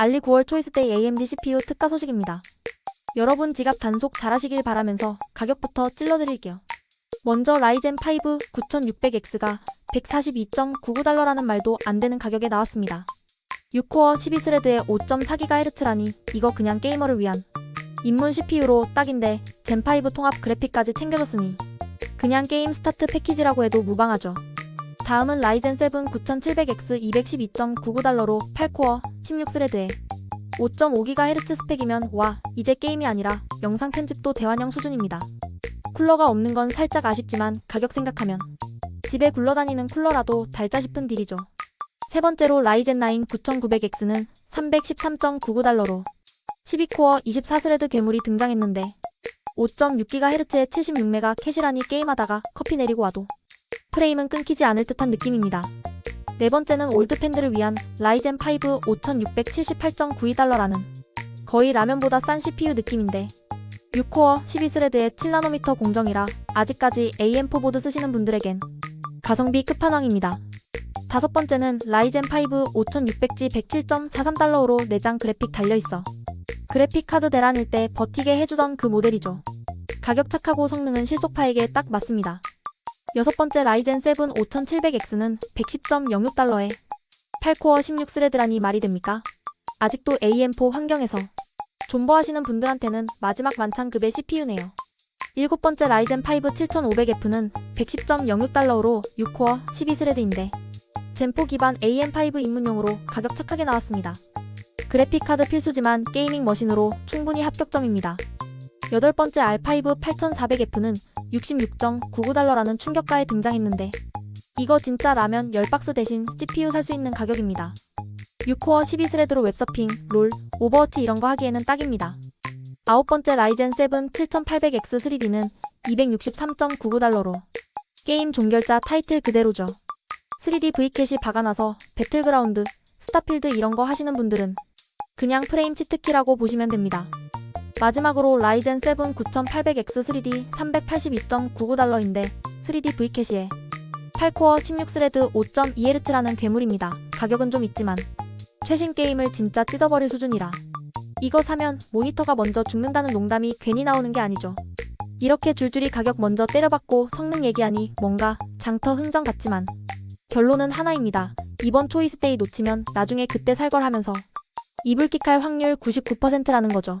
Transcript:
알리 9월 초이스 데이 AMD CPU 특가 소식입니다. 여러분 지갑 단속 잘하시길 바라면서 가격부터 찔러드릴게요. 먼저 라이젠 5 9600X가 142.99달러라는 말도 안 되는 가격에 나왔습니다. 6코어 12스레드에 5.4GHz라니 이거 그냥 게이머를 위한 입문 CPU로 딱인데 젠5 통합 그래픽까지 챙겨줬으니 그냥 게임 스타트 패키지라고 해도 무방하죠. 다음은 라이젠 7 9700X 212.99달러로 8코어 16스레드에 5.5GHz 스펙이면 와 이제 게임이 아니라 영상 편집도 대환영 수준입니다. 쿨러가 없는 건 살짝 아쉽지만 가격 생각하면 집에 굴러다니는 쿨러라도 달자 싶은 딜이죠. 세 번째로 라이젠 9 9900X는 313.99달러로 12코어 24스레드 괴물이 등장했는데 5.6GHz에 76메가 캐시라니 게임하다가 커피 내리고 와도 프레임은 끊기지 않을 듯한 느낌입니다. 네 번째는 올드팬들을 위한 라이젠 5 5678.92달러라는 거의 라면보다 싼 CPU 느낌인데 6코어 12스레드의 7나노미터 공정이라 아직까지 AM4 보드 쓰시는 분들에겐 가성비 끝판왕입니다. 다섯 번째는 라이젠 5 5600G 107.43달러로 내장 그래픽 달려있어 그래픽 카드 대란일 때 버티게 해주던 그 모델이죠. 가격 착하고 성능은 실속파에게 딱 맞습니다. 여섯 번째 라이젠 7 5700X는 110.06달러에 8코어 16스레드라니 말이 됩니까? 아직도 AM4 환경에서 존버하시는 분들한테는 마지막 만찬급의 CPU네요. 일곱 번째 라이젠 5 7500F는 110.06달러로 6코어 12스레드인데 젠4 기반 AM5 입문용으로 가격 착하게 나왔습니다. 그래픽카드 필수지만 게이밍 머신으로 충분히 합격점입니다. 여덟 번째 R5 8400F는 66.99달러라는 충격가에 등장했는데 이거 진짜 라면 10박스 대신 CPU 살 수 있는 가격입니다. 6코어 12스레드로 웹서핑, 롤, 오버워치 이런 거 하기에는 딱입니다. 아홉 번째 라이젠 7 7800X 3D는 263.99달러로 게임 종결자 타이틀 그대로죠. 3D V캣이 박아놔서 배틀그라운드, 스타필드 이런 거 하시는 분들은 그냥 프레임 치트키라고 보시면 됩니다. 마지막으로 라이젠 7 9800X 3D 382.99달러인데 3D V캐시에 8코어 16스레드 5.2Hz라는 괴물입니다. 가격은 좀 있지만 최신 게임을 진짜 찢어버릴 수준이라 이거 사면 모니터가 먼저 죽는다는 농담이 괜히 나오는 게 아니죠. 이렇게 줄줄이 가격 먼저 때려받고 성능 얘기하니 뭔가 장터 흥정 같지만 결론은 하나입니다. 이번 초이스 데이 놓치면 나중에 그때 살걸 하면서 이불킥할 확률 99%라는 거죠.